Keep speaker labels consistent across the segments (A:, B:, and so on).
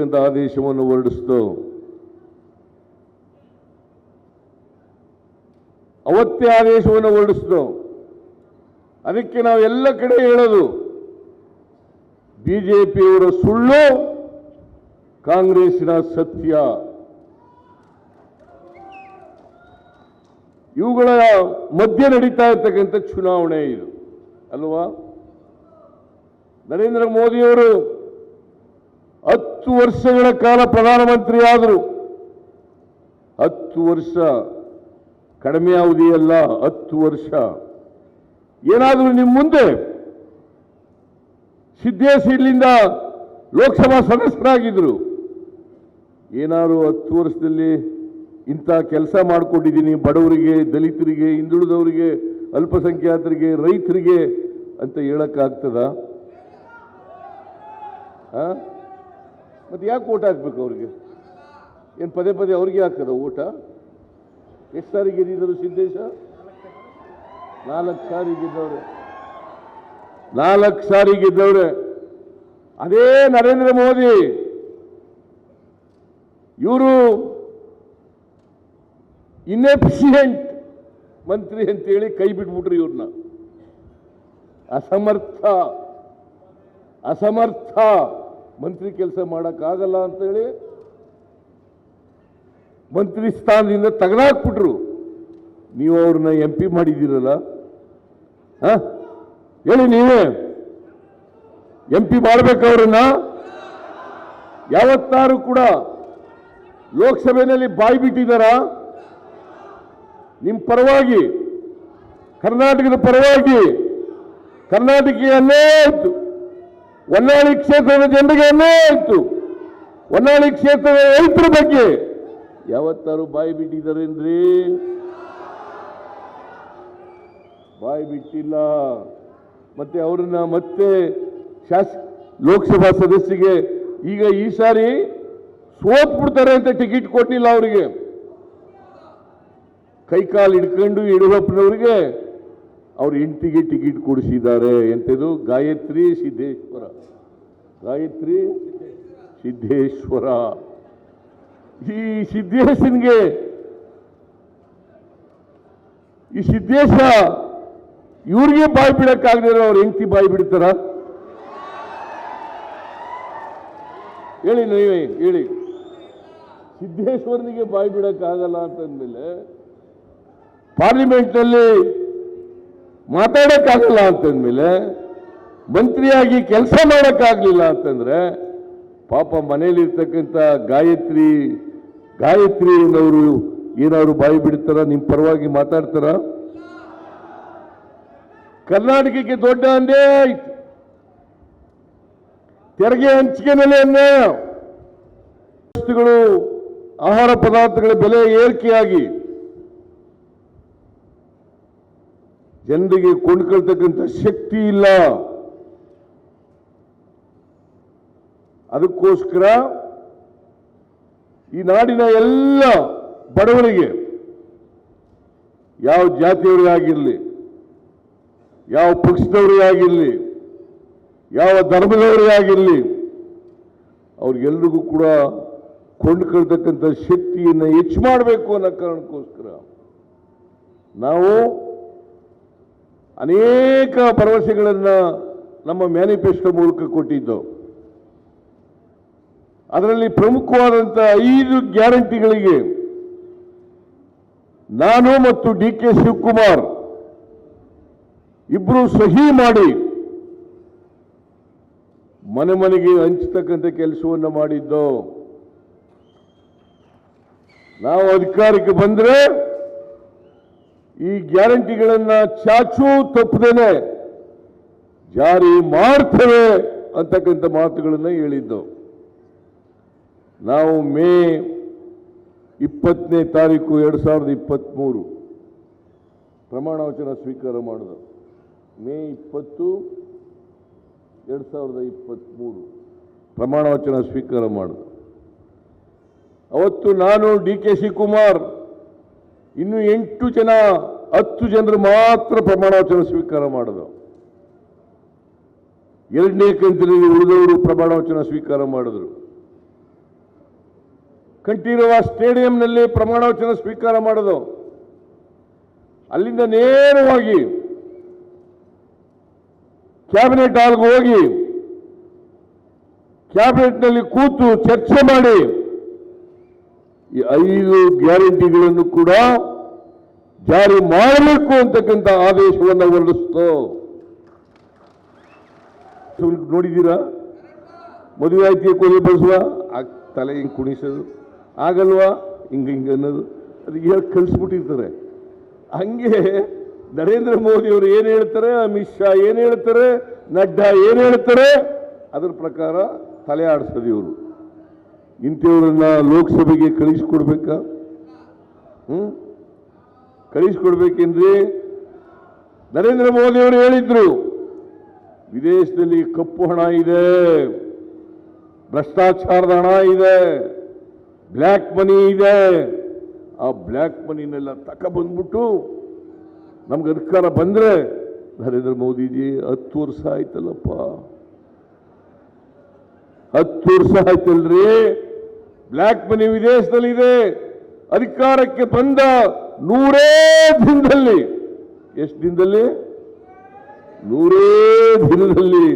A: ಆದೇಶವನ್ನು ಹೊರಡಿಸ್ತು. ಅವತ್ತೇ ಆದೇಶವನ್ನು ಹೊರಡಿಸ್ತು. ಅದಕ್ಕೆ ನಾವು ಎಲ್ಲ ಕಡೆ ಹೇಳೋದು, ಬಿಜೆಪಿಯವರ ಸುಳ್ಳು, ಕಾಂಗ್ರೆಸ್ಸಿನ ಸತ್ಯ. ಇವುಗಳ ಮಧ್ಯೆ ನಡೀತಾ ಇರ್ತಕ್ಕಂಥ ಚುನಾವಣೆ ಇದು, ಅಲ್ವಾ? ನರೇಂದ್ರ ಮೋದಿಯವರು ಹತ್ತು ವರ್ಷಗಳ ಕಾಲ ಪ್ರಧಾನಮಂತ್ರಿ ಆದರು ಹತ್ತು ವರ್ಷ ಕಡಿಮೆ ಅವಧಿಯಲ್ಲ, ಹತ್ತು ವರ್ಷ. ಏನಾದರೂ ನಿಮ್ಮ ಮುಂದೆ ಸಿದ್ದೇಶ್ ಇಲ್ಲಿಂದ ಲೋಕಸಭಾ ಸದಸ್ಯರಾಗಿದ್ರು. ಏನಾದರೂ ಹತ್ತು ವರ್ಷದಲ್ಲಿ ಇಂಥ ಕೆಲಸ ಮಾಡಿಕೊಂಡಿದ್ದೀನಿ ಬಡವರಿಗೆ, ದಲಿತರಿಗೆ, ಹಿಂದುಳಿದವರಿಗೆ, ಅಲ್ಪಸಂಖ್ಯಾತರಿಗೆ, ರೈತರಿಗೆ ಅಂತ ಹೇಳಕ್ಕಾಗ್ತದ? ಮತ್ತೆ ಯಾಕೆ ಓಟ್ ಹಾಕ್ಬೇಕು ಅವ್ರಿಗೆ? ಏನು ಪದೇ ಪದೇ ಅವ್ರಿಗೆ ಹಾಕದ ಓಟ? ಎಷ್ಟು ಸಾರಿ ಗೆದ್ದಿದ್ರು ಸಿದ್ದೇಶ? ನಾಲ್ಕು ಸಾರಿ ಗೆದ್ದವ್ರೆ. ನಾಲ್ಕು ಸಾರಿ ಗೆದ್ದವ್ರೆ. ಅದೇ ನರೇಂದ್ರ ಮೋದಿ. ಇವರು ಇನ್ಎಫಿಷಿಯೆಂಟ್ ಮಂತ್ರಿ ಅಂತೇಳಿ ಕೈ ಬಿಟ್ಬಿಟ್ರು ಇವ್ರನ್ನ ಅಸಮರ್ಥ. ಅಸಮರ್ಥ. ಮಂತ್ರಿ ಕೆಲಸ ಮಾಡೋಕ್ಕಾಗಲ್ಲ ಅಂತೇಳಿ ಮಂತ್ರಿ ಸ್ಥಾನದಿಂದ ತೆಗೆದಾಕ್ಬಿಟ್ರು. ನೀವು ಅವ್ರನ್ನ ಎಂ ಪಿ ಮಾಡಿದ್ದೀರಲ್ಲ? ಹೇಳಿ ನೀವೇ. ಎಂ ಪಿ ಮಾಡ್ಬೇಕು ಅವ್ರನ್ನ ಯಾವತ್ತಾರು ಕೂಡ ಲೋಕಸಭೆಯಲ್ಲಿ ಬಾಯಿ ಬಿಟ್ಟಿದ್ದಾರಾ? ನಿಮ್ಮ ಪರವಾಗಿ, ಕರ್ನಾಟಕದ ಪರವಾಗಿ ಆಯಿತು ಹೊನ್ನಾಳಿ ಕ್ಷೇತ್ರದ ಜನರಿಗೆ ಅನ್ಯಾಯ ಆಯಿತು. ಹೊನ್ನಾಳಿ ಕ್ಷೇತ್ರದ ರೈತರ ಬಗ್ಗೆ ಯಾವತ್ತಾರು ಬಾಯಿ ಬಿಟ್ಟಿದ್ದಾರೇನ್ರಿ? ಬಾಯಿ ಬಿಟ್ಟಿಲ್ಲ. ಮತ್ತೆ ಅವ್ರನ್ನ ಮತ್ತೆ ಶಾಸ, ಲೋಕಸಭಾ ಸದಸ್ಯರಿಗೆ ಈಗ ಈ ಸಾರಿ ಸೋತ್ ಬಿಡ್ತಾರೆ ಅಂತ ಟಿಕೆಟ್ ಕೊಟ್ಟಿಲ್ಲ ಅವರಿಗೆ. ಕೈಕಾಲು ಹಿಡ್ಕೊಂಡು ಯಡಿಯೂರಪ್ಪನವರಿಗೆ ಅವ್ರ ಇಂಟಿಗೆ ಟಿಕೆಟ್ ಕೊಡಿಸಿದ್ದಾರೆ ಎಂಥದ್ದು? ಗಾಯತ್ರಿ ಸಿದ್ದೇಶ್ವರ. ಗಾಯತ್ರಿ ಸಿದ್ದೇಶ್ವರ. ಈ ಸಿದ್ದೇಶನ್ಗೆ ಈ ಸಿದ್ದೇಶ ಇವ್ರಿಗೆ ಬಾಯಿ ಬಿಡಕ್ಕಾಗಲಿಲ್ಲ ಅವ್ರು ಹೆಂಗ್ತಿ ಬಾಯಿ ಬಿಡ್ತಾರ? ಹೇಳಿ ನೀವೇ ಹೇಳಿ. ಸಿದ್ದೇಶ್ವರನಿಗೆ ಬಾಯಿ ಬಿಡಕ್ಕಾಗಲ್ಲ ಅಂತಂದ್ಮೇಲೆ ಪಾರ್ಲಿಮೆಂಟ್ನಲ್ಲಿ ಮಾತಾಡಕ್ಕಾಗಲ್ಲ ಅಂತಂದ್ಮೇಲೆ ಮಂತ್ರಿಯಾಗಿ ಕೆಲಸ ಮಾಡೋಕ್ಕಾಗಲಿಲ್ಲ ಅಂತಂದರೆ ಪಾಪ ಮನೆಯಲ್ಲಿರ್ತಕ್ಕಂಥ ಗಾಯತ್ರಿ ಗಾಯತ್ರಿ ಏನವರು ಏನಾದ್ರು ಬಾಯಿ ಬಿಡ್ತಾರ? ನಿಮ್ಮ ಪರವಾಗಿ ಮಾತಾಡ್ತಾರ? ಕರ್ನಾಟಕಕ್ಕೆ ದೊಡ್ಡ ಅಂದೇ ಆಯ್ತು. ತೆರಿಗೆ ಹಂಚಿಕೆನಲ್ಲಿ ವಸ್ತುಗಳು, ಆಹಾರ ಪದಾರ್ಥಗಳ ಬೆಲೆ ಏರಿಕೆಯಾಗಿ ಜನರಿಗೆ ಕೊಂಡ್ಕೊಳ್ತಕ್ಕಂಥ ಶಕ್ತಿ ಇಲ್ಲ. ಅದಕ್ಕೋಸ್ಕರ ಈ ನಾಡಿನ ಎಲ್ಲ ಬಡವರಿಗೆ, ಯಾವ ಜಾತಿಯವರೇ ಆಗಿರಲಿ, ಯಾವ ಪಕ್ಷದವರೇ ಆಗಿರಲಿ, ಯಾವ ಧರ್ಮದವರೇ ಆಗಿರಲಿ, ಅವ್ರಿಗೆಲ್ರಿಗೂ ಕೂಡ ಕೊಂಡ್ಕೊಳ್ತಕ್ಕಂಥ ಶಕ್ತಿಯನ್ನು ಹೆಚ್ಚು ಮಾಡಬೇಕು ಅನ್ನೋ ಕಾರಣಕ್ಕೋಸ್ಕರ ನಾವು ಅನೇಕ ಭರವಸೆಗಳನ್ನು ನಮ್ಮ ಮ್ಯಾನಿಫೆಸ್ಟೋ ಮೂಲಕ ಕೊಟ್ಟಿದ್ದು. ಅದರಲ್ಲಿ ಪ್ರಮುಖವಾದಂಥ ಐದು ಗ್ಯಾರಂಟಿಗಳಿಗೆ ನಾನು ಮತ್ತು ಡಿ ಕೆ ಶಿವಕುಮಾರ್ ಇಬ್ಬರು ಸಹಿ ಮಾಡಿ ಮನೆ ಮನೆಗೆ ಹಂಚತಕ್ಕಂಥ ಕೆಲಸವನ್ನು ಮಾಡಿದ್ದು. ನಾವು ಅಧಿಕಾರಕ್ಕೆ ಬಂದ್ರೆ ಈ ಗ್ಯಾರಂಟಿಗಳನ್ನು ಚಾಚು ತಪ್ಪದೇನೆ, ಜಾರಿ ಮಾಡ್ತೇವೆ ಅಂತಕ್ಕಂಥ ಮಾತುಗಳನ್ನು ಹೇಳಿದ್ದು. ನಾವು ಮೇ ಇಪ್ಪತ್ತನೇ ತಾರೀಕು ಎರಡು ಸಾವಿರದ ಇಪ್ಪತ್ತ್ಮೂರು ಪ್ರಮಾಣ ವಚನ ಸ್ವೀಕಾರ ಮಾಡಿದ. ಮೇ ಇಪ್ಪತ್ತು ಎರಡು ಸಾವಿರದ ಇಪ್ಪತ್ತ್ಮೂರು ಪ್ರಮಾಣ ವಚನ ಸ್ವೀಕಾರ ಮಾಡಿದ. ಅವತ್ತು ನಾನು ಡಿ ಕೆ ಶಿವಕುಮಾರ್ ಇನ್ನು ಎಂಟು ಜನ, ಹತ್ತು ಜನರು ಮಾತ್ರ ಪ್ರಮಾಣವಚನ ಸ್ವೀಕಾರ ಮಾಡಿದ್ರು ಎರಡನೇ ಕಂತಿನಲ್ಲಿ ಉಳಿದವರು ಪ್ರಮಾಣವಚನ ಸ್ವೀಕಾರ ಮಾಡಿದ್ರು. ಕಂಠೀರವ ಸ್ಟೇಡಿಯಂನಲ್ಲಿ ಪ್ರಮಾಣವಚನ ಸ್ವೀಕಾರ ಮಾಡೋದು. ಅಲ್ಲಿಂದ ನೇರವಾಗಿ ಕ್ಯಾಬಿನೆಟ್ ಹಾಲ್ಗೆ ಹೋಗಿ, ಕ್ಯಾಬಿನೆಟ್ನಲ್ಲಿ ಕೂತು ಚರ್ಚೆ ಮಾಡಿ ಈ ಐದು ಗ್ಯಾರಂಟಿಗಳನ್ನು ಕೂಡ ಜಾರಿ ಮಾಡಬೇಕು ಅಂತಕ್ಕಂಥ ಆದೇಶವನ್ನು ಹೊರಡಿಸ್ತು ನೋಡಿದ್ದೀರಾ? ಮದುವೆ ಆಯ್ತಿಯ ಕೊಲೆ ಬಳಸುವ ಆ ತಲೆ ಹಿಂಗೆ ಕುಣಿಸೋದು, ಆಗಲ್ವಾ? ಹಿಂಗೆ ಹಿಂಗೆ ಅನ್ನೋದು. ಅದು ಹೇಳಿ ಕಳಿಸ್ಬಿಟ್ಟಿರ್ತಾರೆ ಹಂಗೆ ನರೇಂದ್ರ ಮೋದಿ ಅವರು ಏನು ಹೇಳ್ತಾರೆ, ಅಮಿತ್ ಶಾ ಏನು ಹೇಳ್ತಾರೆ, ನಡ್ಡಾ ಏನು ಹೇಳ್ತಾರೆ, ಅದರ ಪ್ರಕಾರ ತಲೆ ಆಡಿಸೋದು ಇವರು. ಇಂಥವ್ರನ್ನ ಲೋಕಸಭೆಗೆ ಕಳಿಸ್ಕೊಡ್ಬೇಕಾ? ಹ್ಮ್? ಕಳಿಸ್ಕೊಡ್ಬೇಕೆಂದ್ರೆ ನರೇಂದ್ರ ಮೋದಿ ಅವರು ಹೇಳಿದ್ರು, ವಿದೇಶದಲ್ಲಿ ಕಪ್ಪು ಹಣ ಇದೆ, ಭ್ರಷ್ಟಾಚಾರದ ಹಣ ಇದೆ, ಬ್ಲ್ಯಾಕ್ ಮನಿ ಇದೆ. ಆ ಬ್ಲ್ಯಾಕ್ ಮನಿನೆಲ್ಲ ತಕ ಬಂದ್ಬಿಟ್ಟು ನಮ್ಗೆ ಅಧಿಕಾರ ಬಂದ್ರೆ ನರೇಂದ್ರ ಮೋದಿಜಿ ಹತ್ತು ವರ್ಷ ಆಯ್ತಲ್ಲಪ್ಪ. ಹತ್ತು ವರ್ಷ ಆಯ್ತಲ್ರಿ. ಬ್ಲ್ಯಾಕ್ ಮನಿ ವಿದೇಶದಲ್ಲಿದೆ. ಅಧಿಕಾರಕ್ಕೆ ಬಂದ ನೂರೇ ದಿನದಲ್ಲಿ. ಎಷ್ಟು ದಿನದಲ್ಲಿ? ನೂರೇ ದಿನದಲ್ಲಿ.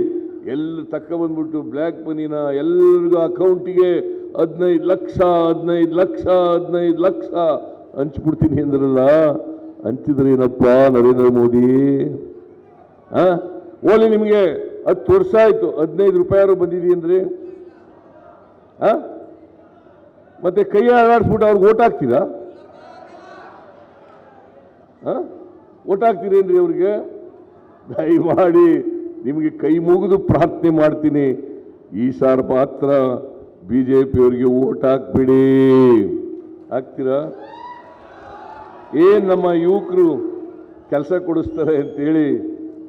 A: ಎಲ್ಲ ತಕ್ಕ ಬಂದ್ಬಿಟ್ಟು ಬ್ಲ್ಯಾಕ್ ಮನಿನ ಎಲ್ರಿಗೂ ಅಕೌಂಟಿಗೆ ಹದಿನೈದು ಲಕ್ಷ ಹದಿನೈದು ಲಕ್ಷ ಹದಿನೈದು ಲಕ್ಷ ಹಂಚ್ಬಿಡ್ತೀನಿ ಅಂದ್ರಲ್ಲ ಹಂಚಿದ್ರೇನಪ್ಪ ನರೇಂದ್ರ ಮೋದಿ? ಓಲಿ ನಿಮಗೆ ಹತ್ತು ವರ್ಷ ಆಯಿತು, ಹದಿನೈದು ರೂಪಾಯಿ ಬಂದಿದೆಯೇನ್ರಿ ಆ? ಮತ್ತೆ ಕೈ ಆಡಾಡ್ಸ್ಬಿಟ್ಟು ಅವ್ರಿಗೆ ಓಟ್ ಹಾಕ್ತೀರಾ? ಓಟ್ ಹಾಕ್ತೀರೇನ್ರಿ ಅವ್ರಿಗೆ? ದಯಮಾಡಿ ನಿಮಗೆ ಕೈ ಮುಗಿದು ಪ್ರಾರ್ಥನೆ ಮಾಡ್ತೀನಿ. ಈ ಸಾರ್ ಮಾತ್ರ ಬಿ ಜೆ ಪಿಯವರಿಗೆ ಓಟ್ ಹಾಕ್ಬಿಡಿ. ಹಾಕ್ತೀರಾ? ಏನು ನಮ್ಮ ಯುವಕರು ಕೆಲಸ ಕೊಡಿಸ್ತಾರೆ ಅಂತೇಳಿ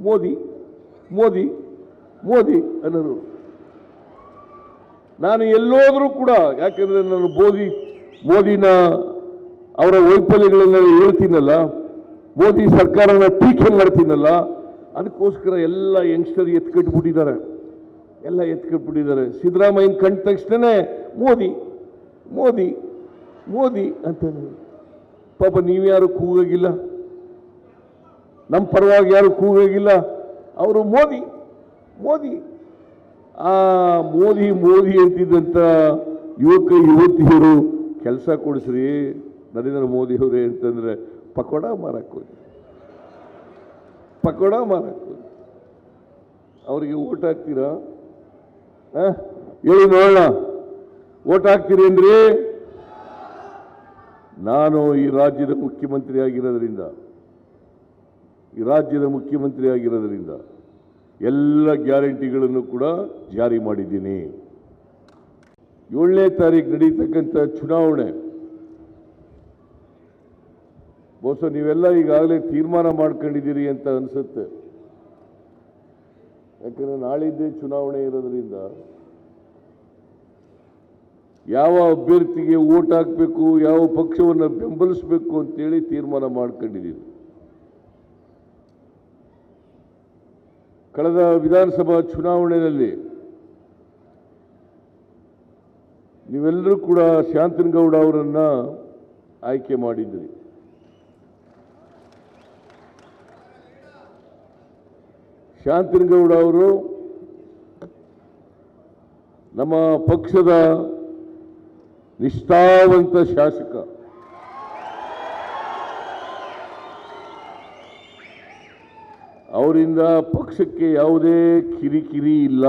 A: ಮೋದಿ ಮೋದಿ ಮೋದಿ ಅನ್ನೋರು. ನಾನು ಎಲ್ಲೋದ್ರೂ ಕೂಡ, ಯಾಕೆಂದರೆ ನಾನು ಮೋದಿ, ಮೋದಿನ ಅವರ ವೈಫಲ್ಯಗಳನ್ನ ಹೇಳ್ತೀನಲ್ಲ, ಮೋದಿ ಸರ್ಕಾರನ ಟೀಕೆ ಮಾಡ್ತೀನಲ್ಲ, ಅದಕ್ಕೋಸ್ಕರ ಎಲ್ಲ ಯಂಗ್ಸ್ಟರ್ ಎತ್ಕಟ್ಬಿಟ್ಟಿದ್ದಾರೆ. ಎಲ್ಲ ಎತ್ಕಟ್ಬಿಟ್ಟಿದ್ದಾರೆ. ಸಿದ್ದರಾಮಯ್ಯನ ಕಂಡ ತಕ್ಷಣನೇ ಮೋದಿ ಮೋದಿ ಮೋದಿ ಅಂತ ಪಾಪ ನೀವ್ಯಾರು ಕೂಗಾಗಿಲ್ಲ? ನಮ್ಮ ಪರವಾಗಿ ಯಾರು ಕೂಗಾಗಿಲ್ಲ? ಅವರು ಮೋದಿ ಮೋದಿ. ಆ ಮೋದಿ ಮೋದಿ ಅಂತಿದ್ದಂಥ ಯುವಕ, ಯುವತಿಯರು ಕೆಲಸ ಕೊಡಿಸ್ರಿ ನರೇಂದ್ರ ಮೋದಿ ಅವರೇ ಅಂತಂದ್ರೆ ಪಕೋಡ ಹೋಗಿ ಪಕೋಡ ಹೋಗಿ ಅವರಿಗೆ ಓಟ್ ಹಾಕ್ತೀರಾ? ಹೇಳಿ ನೋಡೋಣ ಓಟ್ ಹಾಕ್ತೀರೇನ್ರಿ? ನಾನು ಈ ರಾಜ್ಯದ ಮುಖ್ಯಮಂತ್ರಿ ಆಗಿರೋದ್ರಿಂದ, ಈ ರಾಜ್ಯದ ಮುಖ್ಯಮಂತ್ರಿ ಆಗಿರೋದ್ರಿಂದ ಎಲ್ಲ ಗ್ಯಾರಂಟಿಗಳನ್ನು ಕೂಡ ಜಾರಿ ಮಾಡಿದ್ದೀನಿ. ಏಳನೇ ತಾರೀಕು ನಡೀತಕ್ಕಂಥ ಚುನಾವಣೆ. ಬಹುಶಃ ನೀವೆಲ್ಲ ಈಗಾಗಲೇ ತೀರ್ಮಾನ ಮಾಡ್ಕೊಂಡಿದ್ದೀರಿ ಅಂತ ಅನಿಸುತ್ತೆ. ಯಾಕಂದರೆ ನಾಳಿದ್ದೇ ಚುನಾವಣೆ ಇರೋದ್ರಿಂದ ಯಾವ ಅಭ್ಯರ್ಥಿಗೆ ಓಟ್ ಹಾಕಬೇಕು, ಯಾವ ಪಕ್ಷವನ್ನು ಬೆಂಬಲಿಸಬೇಕು ಅಂತೇಳಿ ತೀರ್ಮಾನ ಮಾಡ್ಕೊಂಡಿದ್ದೀರಿ. ಕಳೆದ ವಿಧಾನಸಭಾ ಚುನಾವಣೆಯಲ್ಲಿ ನೀವೆಲ್ಲರೂ ಕೂಡ ಶಾಂತನಗೌಡ ಅವರನ್ನು ಆಯ್ಕೆ ಮಾಡಿದ್ರಿ. ಶಾಂತನಗೌಡ ಅವರು ನಮ್ಮ ಪಕ್ಷದ ನಿಷ್ಠಾವಂತ ಶಾಸಕ. ಅವರಿಂದ ಪಕ್ಷಕ್ಕೆ ಯಾವುದೇ ಕಿರಿಕಿರಿ ಇಲ್ಲ.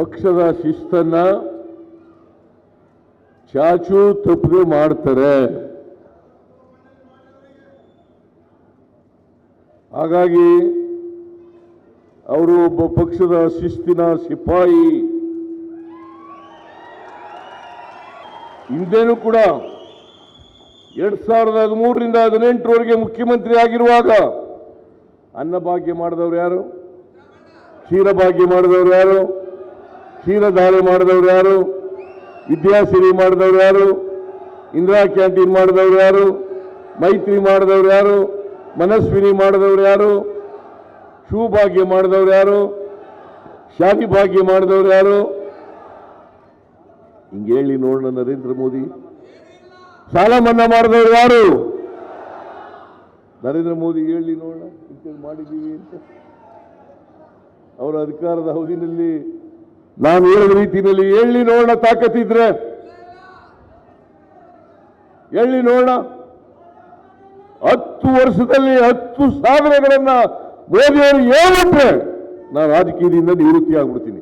A: ಪಕ್ಷದ ಶಿಸ್ತನ್ನ ಚಾಚು ತಪ್ಪದೆ ಮಾಡ್ತಾರೆ. ಹಾಗಾಗಿ ಅವರು ಒಬ್ಬ ಪಕ್ಷದ ಶಿಸ್ತಿನ ಸಿಪಾಯಿ. ಹಿಂದೇನು ಕೂಡ ಎರಡ್ ಸಾವಿರದ ಹದಿಮೂರರಿಂದ ಹದಿನೆಂಟರವರೆಗೆ ಮುಖ್ಯಮಂತ್ರಿ ಆಗಿರುವಾಗ ಅನ್ನಭಾಗ್ಯ ಮಾಡಿದವರು ಯಾರು? ಕ್ಷೀರಭಾಗ್ಯ ಮಾಡಿದವರು ಯಾರು? ಕ್ಷೀರಧಾರೆ ಮಾಡಿದವರು ಯಾರು? ವಿದ್ಯಾಸಿರಿ ಮಾಡಿದವರು ಯಾರು? ಇಂದಿರಾ ಕ್ಯಾಂಟೀನ್ ಮಾಡಿದವರು ಯಾರು? ಮೈತ್ರಿ ಮಾಡಿದವರು ಯಾರು? ಮನಸ್ವಿನಿ ಮಾಡಿದವರು ಯಾರು? ಶೂಭಾಗ್ಯ ಮಾಡಿದವರು ಯಾರು? ಶಾದಿ ಭಾಗ್ಯ ಮಾಡಿದವರು ಯಾರು? ಹಿಂಗೆ ಹೇಳಿ ನೋಡೋಣ ನರೇಂದ್ರ ಮೋದಿ. ಸಾಲ ಮನ್ನಾ ಮಾಡಿದವರು ಯಾರು? ನರೇಂದ್ರ ಮೋದಿ ಹೇಳಿ ನೋಡೋಣ ಇಂಥದ್ದು ಮಾಡಿದ್ದೀವಿ ಅಂತ. ಅವರ ಅಧಿಕಾರದ ಅವಧಿನಲ್ಲಿ ನಾನು ಹೇಳಿದ ರೀತಿಯಲ್ಲಿ ಹೇಳಿ ನೋಡೋಣ ತಾಕತ್ತಿದ್ರೆ ಹೇಳಿ ನೋಡೋಣ. ಹತ್ತು ವರ್ಷದಲ್ಲಿ ಹತ್ತು ಸಾವಿರಗಳನ್ನ ಮೋದಿಯವರು ಹೇಳಿದ್ರೆ ನಾನು ರಾಜಕೀಯದಿಂದ ನಿವೃತ್ತಿ ಆಗ್ಬಿಡ್ತೀನಿ